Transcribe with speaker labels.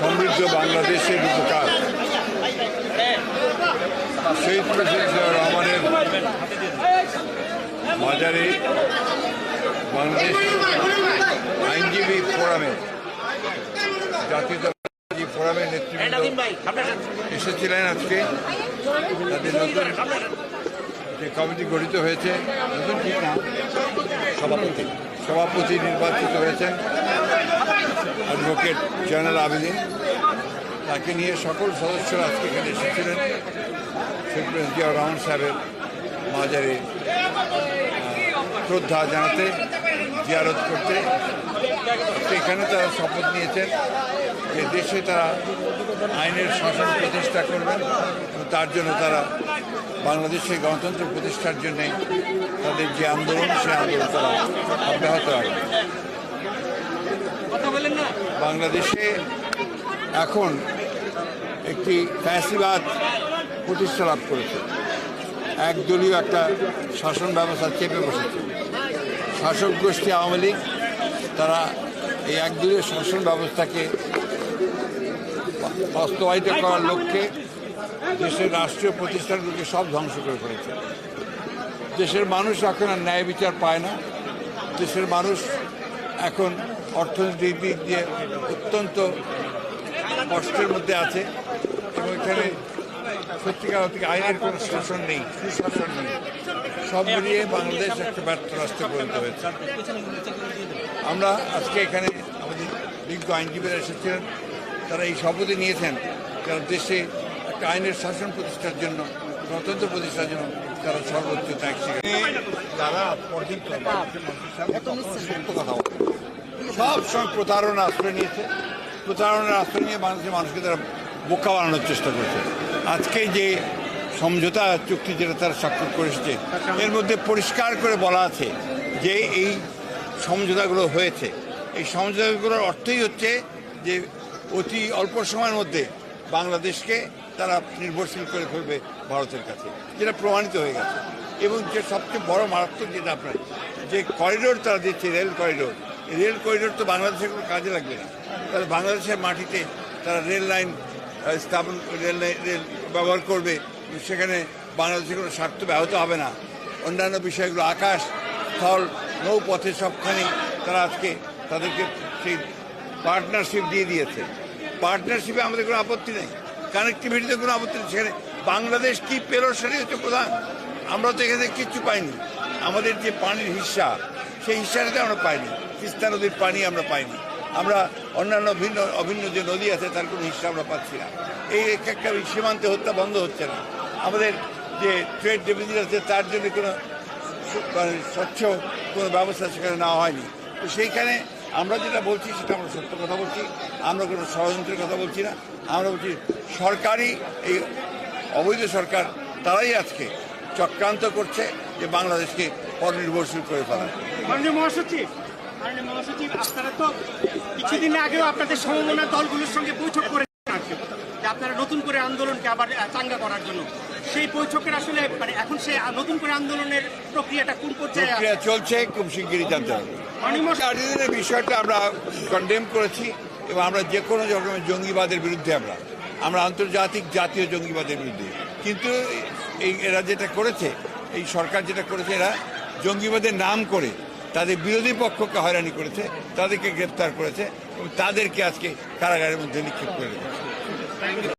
Speaker 1: সমৃদ্ধ বাংলাদেশের উপকার। শহীদ প্রেসিডেন্ট রহমানের বাজারে বাংলাদেশ আইনজীবী ফোরামের জাতীয়তাবাদী ফোরামের নেতৃবৃন্দ এসেছিলেন আজকে। তাদের নতুন যে কমিটি গঠিত হয়েছে, নতুন ঠিক নাম? সভাপতি। সভাপতি নির্বাচিত হয়েছেন অ্যাডভোকেট জয়নাল আবেদিন। তাকে নিয়ে সকল সদস্যরা আজকে এখানে এসেছিলেন। সেপ্রেসিডেন্ট জিয়াউর রহমান সাহেবের মাজারে শ্রদ্ধা জানাতে, জিয়ারত করতে। এখানে তারা শপথ নিয়েছেন যে দেশে তারা আইনের শাসন প্রতিষ্ঠা করবেন তার জন্য তারা বাংলাদেশের গণতন্ত্র প্রতিষ্ঠার জন্য তাদের যে আন্দোলন সে আন্দোলন তারা অব্যাহত রাখবে বাংলাদেশে এখন একটি ফ্যাসিবাদ প্রতিষ্ঠা লাভ করেছে। একদলীয় একটা শাসন ব্যবস্থা চেপে বসেছে। শাসক গোষ্ঠী আওয়ামী লীগ তারা এই একদলীয় শাসন ব্যবস্থাকে বাস্তবায়িত করার লক্ষ্যে দেশের রাষ্ট্রীয় প্রতিষ্ঠানগুলোকে সব ধ্বংস করে ফেলেছে। দেশের মানুষ এখন আর ন্যায় বিচার পায় না। দেশের মানুষ এখন অর্থনৈতিক দিক দিয়ে অত্যন্ত কষ্টের মধ্যে আছে এবং এখানে সত্যিকার অর্থে আইনের কোনো শাসন নেই, সুশাসন নেই। সব মিলিয়ে বাংলাদেশ একটা ব্যর্থ রাষ্ট্রে পরিণত হয়েছে। আমরা আজকে এখানে আমাদের বিজ্ঞ আইনজীবীরা এসেছিলেন। তারা এই শপথে নিয়েছেন যারা দেশে একটা আইনের শাসন প্রতিষ্ঠার জন্য গণতন্ত্র প্রতিষ্ঠার জন্য তারা সর্বোচ্চ ত্যাগ পর্যন্ত মানুষের সামনে কখনো সত্য কথা বলে না। সব সময় প্রতারণা আশ্রয় নিয়েছে। প্রতারণার আশ্রয় নিয়ে বাংলাদেশের মানুষকে তারা বোকা বানানোর চেষ্টা করেছে। আজকে যে সমঝোতা চুক্তি যেটা তারা স্বাক্ষর করে এসেছে এর মধ্যে পরিষ্কার করে বলা আছে যে এই সমঝোতাগুলো হয়েছে। এই সমঝোতাগুলোর অর্থই হচ্ছে যে অতি অল্প সময়ের মধ্যে বাংলাদেশকে তারা নির্ভরশীল করে ফেলবে ভারতের কাছে, যেটা প্রমাণিত হয়ে গেছে। এবং যে সবচেয়ে বড় মারাত্মক যেটা আপনার, যে করিডোর তারা দিচ্ছে রেল করিডোর রেল করিডোর তো বাংলাদেশের কোনো কাজে লাগবে না। তাহলে বাংলাদেশের মাটিতে তারা রেল লাইন স্থাপন রেল রেল ব্যবহার করবে, সেখানে বাংলাদেশের কোনো স্বার্থ ব্যাহত হবে না। অন্যান্য বিষয়গুলো, আকাশ, স্থল, নৌপথে সবখানে তারা আজকে তাদেরকে সেই পার্টনারশিপ দিয়ে দিয়েছে। পার্টনারশিপে আমাদের কোনো আপত্তি নেই। কানেক্টিভিটিতে কোনো আপত্তি নেই। সেখানে বাংলাদেশ কি পেল সেটাই হচ্ছে প্রধান। আমরা তো এখানে কিচ্ছু পাইনি। আমাদের যে পানির হিস্সা সেই হিস্সাটাতে আমরা পাইনি। তিস্তা নদীর পানি আমরা পাইনি। আমরা অন্যান্য ভিন্ন, অভিন্ন যে নদী আছে, তার কোনো হিস্সা আমরা পাচ্ছি না। এই এক একটা সীমান্তে হত্যা বন্ধ হচ্ছে না। আমাদের যে ট্রেড ডেফিসিট আছে, তার জন্য কোনো মানে স্বচ্ছ কোনো ব্যবস্থা সেখানে নেওয়া হয়নি। তো সেইখানে আমরা যেটা বলছি সেটা আমরা সত্য কথা বলছি আমরা কোনো ষড়যন্ত্রের কথা বলছি না আমরা বলছি সরকারি এই অবৈধ সরকার তারাই আজকে চক্রান্ত করছে যে বাংলাদেশকে পরনির্ভরশীল করে ফেলা
Speaker 2: মাননীয় মহাসচিব মাননীয় মহাসচিব আপনারা তো কিছুদিন আগেও আপনাদের সমমনা দলগুলোর সঙ্গে বৈঠক। যে আপনারা নতুন করে আন্দোলনকে আবার চাঙ্গা করার জন্য সেই বৈঠকের আসলে মানে এখন আ- নতুন করে আন্দোলনের প্রক্রিয়াটা কোন পর্যায়ে?
Speaker 1: চলছে খুব শিগগিরই জানতে হবে
Speaker 2: মাননীয়
Speaker 1: বিষয়টা আমরা কন্ডেম করেছি এবং আমরা যে কোনো রকমের জঙ্গিবাদের বিরুদ্ধে আমরা আমরা আন্তর্জাতিক জাতীয় জঙ্গিবাদের বিরুদ্ধে। কিন্তু এই এরা যেটা করেছে, এই সরকার যেটা করেছে, এরা জঙ্গিবাদের নাম করে তাদের বিরোধী পক্ষকে হয়রানি করেছে, তাদেরকে গ্রেপ্তার করেছে এবং তাদেরকে আজকে কারাগারের মধ্যে নিক্ষেপ করে